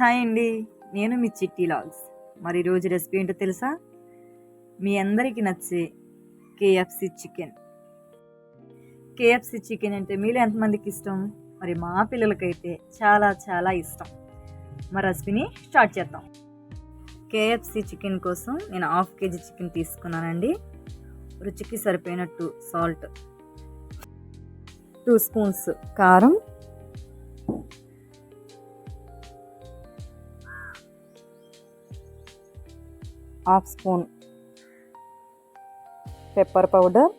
Hi అండి. నేను మీ చిట్టి లాగ్స్. మరి ఈరోజు రెసిపీ ఏంటో తెలుసా? మీ అందరికీ నచ్చే కేఎఫ్సి చికెన్. కేఎఫ్సి చికెన్ అంటే మీలో ఎంతమందికి ఇష్టం? మరి మా పిల్లలకైతే చాలా చాలా ఇష్టం. మా రెసిపీని స్టార్ట్ చేద్దాం. కేఎఫ్సి చికెన్ కోసం నేను హాఫ్ కేజీ చికెన్ తీసుకున్నానండి. రుచికి సరిపోయినట్టు సాల్ట్. టూ స్పూన్స్ కారం. Half spoon pepper powder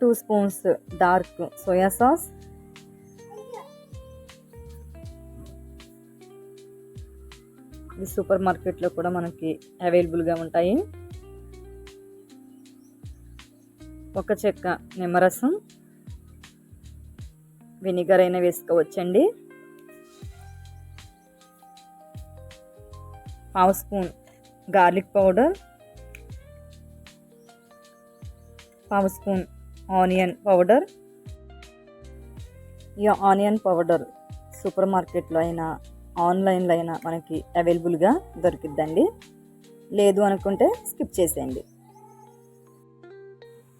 two spoons dark soya sauce ఇది సూపర్ మార్కెట్లో కూడా మనకి అవైలబుల్గా ఉంటాయి. ఒక చెక్క నిమ్మరసం వెనిగర్ అయినా వేసుకోవచ్చండి. పావు స్పూన్ గార్లిక్ పౌడర్ పావు స్పూన్ ఆనియన్ పౌడర్. ఈ ఆనియన్ పౌడర్ సూపర్ మార్కెట్లో అయినా ఆన్లైన్లో అయినా మనకి అవైలబుల్గా దొరికిద్దండి. లేదు అనుకుంటే స్కిప్ చేసేయండి.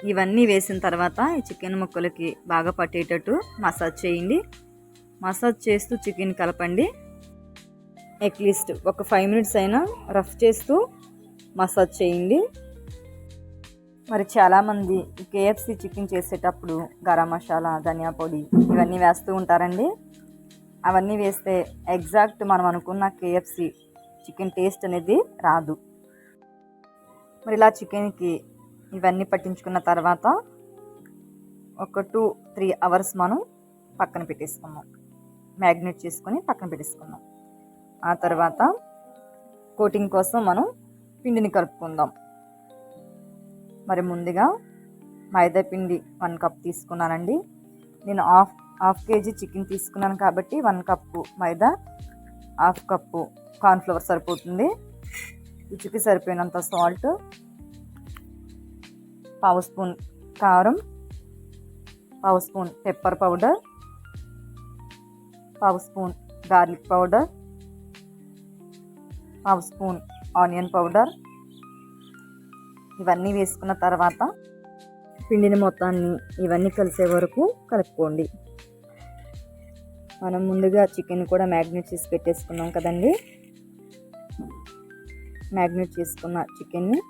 ఇవన్నీ వేసిన తర్వాత ఈ చికెన్ ముక్కలకి బాగా పట్టేటట్టు మసాజ్ చేయండి. మసాజ్ చేస్తూ చికెన్ కలపండి. అట్లీస్ట్ ఒక ఫైవ్ మినిట్స్ అయినా రఫ్ చేస్తూ మసాజ్ చేయండి. మరి చాలామంది కేఎఫ్సి చికెన్ చేసేటప్పుడు గరం మసాలా ధనియా పొడి ఇవన్నీ వేస్తూ ఉంటారండి. అవన్నీ వేస్తే ఎగ్జాక్ట్ మనం అనుకున్న కేఎఫ్సి చికెన్ టేస్ట్ అనేది రాదు. మరి ఇలా చికెన్కి ఇవన్నీ పట్టించుకున్న తర్వాత ఒక టూ త్రీ అవర్స్ మనం పక్కన పెట్టేసుకున్నాం మ్యాగ్నేట్ చేసుకొని పక్కన పెట్టేసుకున్నాం ఆ తర్వాత కోటింగ్ కోసం మనం పిండిని కలుపుకుందాం. మరి ముందుగా మైదా పిండి వన్ కప్ తీసుకున్నానండి. నేను హాఫ్ హాఫ్ కేజీ చికెన్ తీసుకున్నాను కాబట్టి one cup maida half cup cornflour సరిపోతుంది. రుచికి సరిపోయినంత సాల్ట్ పావు స్పూన్ కారం పావు స్పూన్ పెప్పర్ పౌడర్ పావు spoon garlic powder half spoon onion powder. ఇవన్నీ వేసుకున్న తర్వాత పిండిని మొత్తాన్ని ఇవన్నీ కలిసే వరకు కలుపుకోండి. మనం ముందుగా చికెన్ కూడా మ్యాగ్నేట్ చేసి పెట్టేసుకున్నాం కదండి. మ్యాగ్నేట్ చేసుకున్న చికెన్ని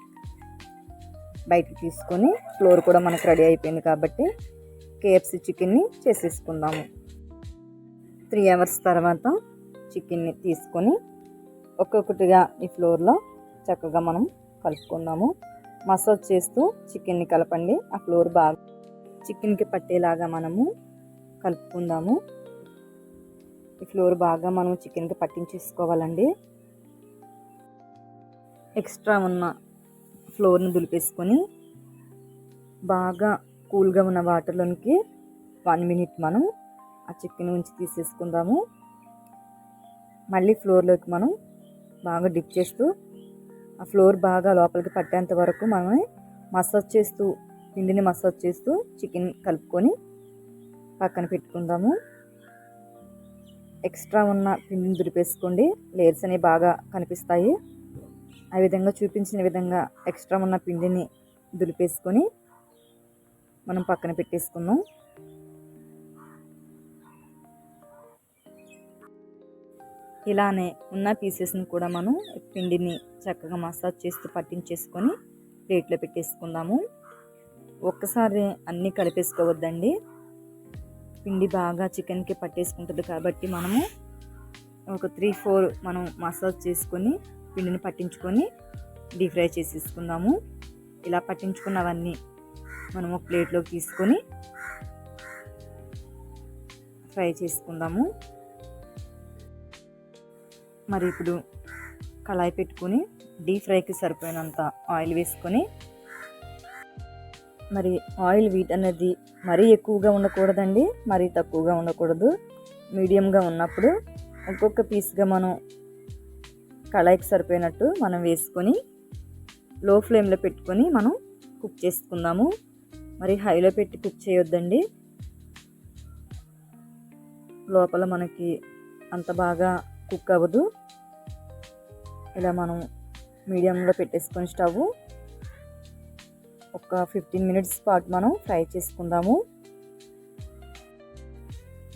బయటకు తీసుకొని ఫ్లోర్ కూడా మనకు రెడీ అయిపోయింది కాబట్టి కేఎఫ్సి చికెన్ని చేసేసుకుందాము. త్రీ అవర్స్ తర్వాత చికెన్ని తీసుకొని ఒక్కొక్కటిగా ఈ ఫ్లోర్లో చక్కగా మనం కలుపుకుందాము. మసాజ్ చేస్తూ చికెన్ని కలపండి. ఆ ఫ్లోర్ బాగా చికెన్కి పట్టేలాగా మనము కలుపుకుందాము. ఈ ఫ్లోర్ బాగా మనం చికెన్కి పట్టించేసుకోవాలండి. ఎక్స్ట్రా ఉన్న ఫ్లోర్ని దులిపేసుకొని బాగా కూల్గా ఉన్న వాటర్లోనికి వన్ మినిట్ మనం ఆ చికెన్ ఉంచి తీసేసుకుందాము. మళ్ళీ ఫ్లోర్లోకి మనం బాగా డిప్ చేస్తూ ఆ ఫ్లోర్ బాగా లోపలికి పట్టేంత వరకు మనం మసాజ్ చేస్తూ పిండిని మసాజ్ చేస్తూ చికెన్ కలుపుకొని పక్కన పెట్టుకుందాము. ఎక్స్ట్రా ఉన్న పిండిని దులిపేసుకోండి. లేయర్స్ అనేవి బాగా కనిపిస్తాయి. ఆ విధంగా చూపించిన విధంగా ఎక్స్ట్రా ఉన్న పిండిని దులిపేసుకొని మనం పక్కన పెట్టేసుకుందాం. ఇలానే ఉన్న పీసెస్ని కూడా మనం పిండిని చక్కగా మసాజ్ చేస్తూ పట్టించేసుకొని ప్లేట్లో పెట్టేసుకుందాము. ఒక్కసారి అన్నీ కలిపేసుకోవద్దండి. పిండి బాగా చికెన్కి పట్టేసుకుంటుంది కాబట్టి మనము ఒక త్రీ ఫోర్ మనం మసాజ్ చేసుకొని పిండిని పట్టించుకొని డీప్ ఫ్రై చేసేసుకుందాము. ఇలా పట్టించుకున్నవన్నీ మనము ప్లేట్లోకి తీసుకొని ఫ్రై చేసుకుందాము. మరి ఇప్పుడు కళాయి పెట్టుకొని డీప్ ఫ్రైకి సరిపోయినంత ఆయిల్ వేసుకొని మరి ఆయిల్ వీట్ అనేది మరీ ఎక్కువగా ఉండకూడదండి మరీ తక్కువగా ఉండకూడదు. మీడియంగా ఉన్నప్పుడు ఒక్కొక్క పీస్గా మనం కళాయికి సరిపోయినట్టు మనం వేసుకొని లో ఫ్లేమ్లో పెట్టుకొని మనం కుక్ చేసుకుందాము. మరి హైలో పెట్టి కుక్ చేయొద్దండి. లోపల మనకి అంత బాగా కుక్ అవ్వదు. ఇలా మనం మీడియంలో పెట్టేసుకొని స్టవ్. ఒక ఫిఫ్టీన్ మినిట్స్ పాటు మనం ఫ్రై చేసుకుందాము.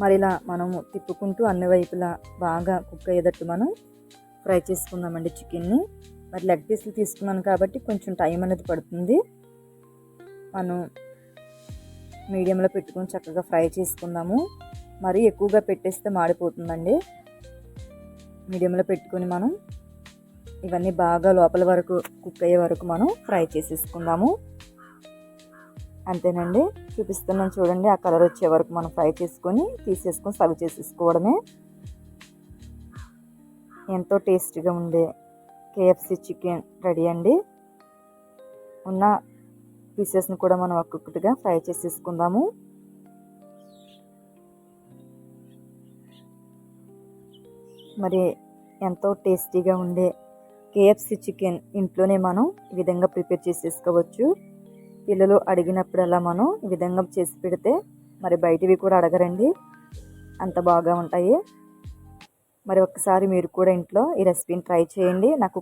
మరి ఇలా మనము తిప్పుకుంటూ అన్ని వైపులా బాగా కుక్ అయ్యేటట్టు మనం ఫ్రై చేసుకుందామండి చికెన్ని. మరి లెగ్ పీస్లు తీసుకున్నాను కాబట్టి కొంచెం టైం అనేది పడుతుంది. మనం మీడియంలో పెట్టుకొని చక్కగా ఫ్రై చేసుకుందాము. మరి ఎక్కువగా పెట్టేస్తే మాడిపోతుందండి. మీడియంలో పెట్టుకొని మనం ఇవన్నీ బాగా లోపల వరకు కుక్ అయ్యే వరకు మనం ఫ్రై చేసేసుకుందాము. అంతేనండి. చూపిస్తున్నాను చూడండి ఆ కలర్ వచ్చే వరకు మనం ఫ్రై చేసుకొని తీసేసుకొని సర్వ్ చేసేసుకోవడమే. ఎంతో టేస్టీగా ఉండే కేఎఫ్సి చికెన్ రెడీ అండి. ఉన్న పీసెస్ని కూడా మనం ఒక్కొక్కటిగా ఫ్రై చేసేసుకుందాము. మరి ఎంతో టేస్టీగా ఉండే కేఎఫ్సి చికెన్ ఇంట్లోనే మనం ఈ విధంగా ప్రిపేర్ చేసేసుకోవచ్చు. పిల్లలు అడిగినప్పుడల్లా మనం ఈ విధంగా చేసి పెడితే మరి బయటివి కూడా అడగరండి. అంత బాగా ఉంటాయి. మరి ఒక్కసారి మీరు కూడా ఇంట్లో ఈ రెసిపీని ట్రై చేయండి. నాకు